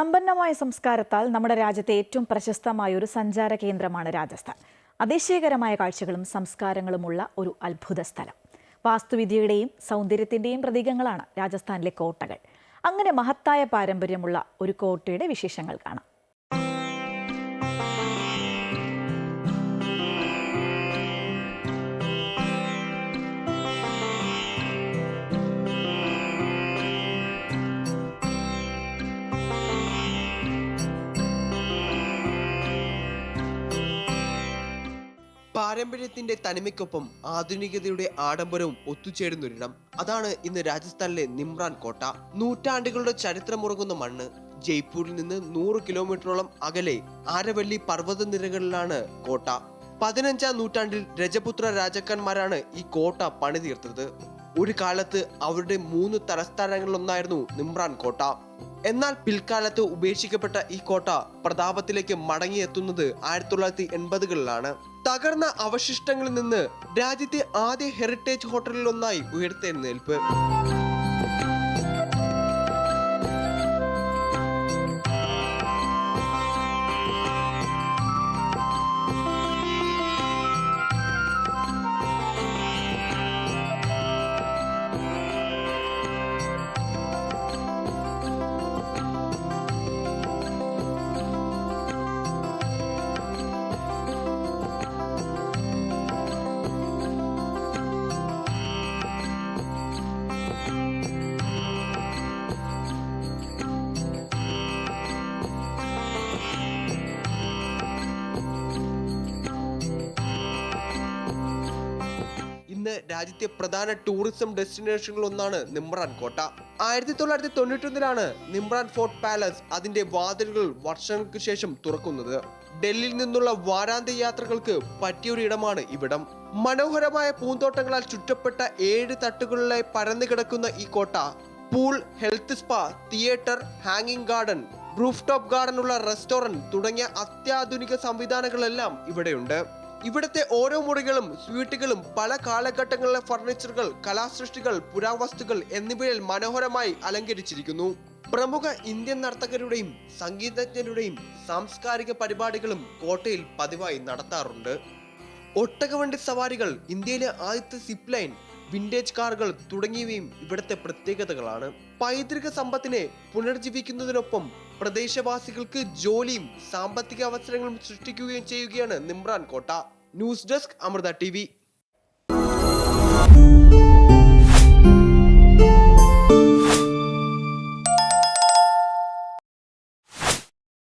സമ്പന്നമായ സംസ്കാരത്താൽ നമ്മുടെ രാജ്യത്തെ ഏറ്റവും പ്രശസ്തമായ ഒരു സഞ്ചാര കേന്ദ്രമാണ് രാജസ്ഥാൻ. അതിശയകരമായ കാഴ്ചകളും സംസ്കാരങ്ങളുമുള്ള ഒരു അത്ഭുത സ്ഥലം. വാസ്തുവിദ്യയുടെയും സൗന്ദര്യത്തിന്റെയും പ്രതീകങ്ങളാണ് രാജസ്ഥാനിലെ കോട്ടകൾ. അങ്ങനെ മഹത്തായ പാരമ്പര്യമുള്ള ഒരു കോട്ടയുടെ വിശേഷങ്ങൾ കാണാം. പാരമ്പര്യത്തിന്റെ തനിമയ്ക്കൊപ്പം ആധുനികതയുടെ ആഡംബരവും ഒത്തുചേരുന്നൊരിടം. അതാണ് ഇന്ന് രാജസ്ഥാനിലെ നിമ്രാൻ കോട്ട. നൂറ്റാണ്ടുകളുടെ ചരിത്രമുറങ്ങുന്ന മണ്ണ് ജയ്പൂരിൽ നിന്ന് നൂറ് കിലോമീറ്ററോളം അകലെ ആരവല്ലി പർവത നിരകളിലാണ് കോട്ട. പതിനഞ്ചാം നൂറ്റാണ്ടിൽ രജപുത്ര രാജാക്കന്മാരാണ് ഈ കോട്ട പണിതീർത്തത്. ഒരു കാലത്ത് അവരുടെ മൂന്ന് തലസ്ഥാനങ്ങളിലൊന്നായിരുന്നു നിമ്രാൻ കോട്ട. എന്നാൽ പിൽക്കാലത്ത് ഉപേക്ഷിക്കപ്പെട്ട ഈ കോട്ട പ്രതാപത്തിലേക്ക് മടങ്ങിയെത്തുന്നത് ആയിരത്തി തൊള്ളായിരത്തി എൺപതുകളിലാണ് തകർന്ന അവശിഷ്ടങ്ങളിൽ നിന്ന് രാജ്യത്തെ ആദ്യ ഹെറിറ്റേജ് ഹോട്ടലിലൊന്നായി ഉയർത്തെഴുന്നേൽപ്പ് രാജ്യത്തെ പ്രധാന ടൂറിസം ഡെസ്റ്റിനേഷനുകളിൽ ഒന്നാണ് നിമ്രാൻ കോട്ട. ആയിരത്തി തൊള്ളായിരത്തി തൊണ്ണൂറ്റൊന്നിലാണ് നിമ്രാൻ ഫോർട്ട് പാലസ് അതിന്റെ വാതിലുകൾ വർഷങ്ങൾക്ക് ശേഷം തുറക്കുന്നത്. ഡൽഹിയിൽ നിന്നുള്ള വാരാന്ത്യ യാത്രകൾക്ക് പറ്റിയൊരു ഇടമാണ് ഇവിടം. മനോഹരമായ പൂന്തോട്ടങ്ങളാൽ ചുറ്റപ്പെട്ട ഏഴ് തട്ടുകളിലായി പരന്നു കിടക്കുന്ന ഈ കോട്ട പൂൾ ഹെൽത്ത് സ്പാ തിയേറ്റർ ഹാങ്ങിങ് ഗാർഡൻ റൂഫ് ടോപ്പ് ഗാർഡൻ ഉള്ള റെസ്റ്റോറന്റ് തുടങ്ങിയ അത്യാധുനിക സംവിധാനങ്ങളെല്ലാം ഇവിടെയുണ്ട്. ഇവിടുത്തെ ഓരോ മുറികളും സ്വീറ്റുകളും പല കാലഘട്ടങ്ങളിലെ ഫർണിച്ചറുകൾ കലാസൃഷ്ടികൾ പുരാവസ്തുക്കൾ എന്നിവയിൽ മനോഹരമായി അലങ്കരിച്ചിരിക്കുന്നു. പ്രമുഖ ഇന്ത്യൻ നർത്തകരുടെയും സംഗീതജ്ഞരുടെയും സാംസ്കാരിക പരിപാടികളും കോട്ടയിൽ പതിവായി നടത്താറുണ്ട്. ഒട്ടകവണ്ടി സവാരികൾ ഇന്ത്യയിലെ ആദ്യത്തെ സിപ്പ് ലൈൻ വിന്റേജ് കാറുകൾ തുടങ്ങിയവയും ഇവിടുത്തെ പ്രത്യേകതകളാണ്. പൈതൃക സമ്പത്തിനെ പുനർജീവിക്കുന്നതിനൊപ്പം പ്രദേശവാസികൾക്ക് ജോലിയും സാമ്പത്തിക അവസരങ്ങളും സൃഷ്ടിക്കുകയും ചെയ്യുകയാണ് നിമ്രാൻ കോട്ട. News desk Amrita T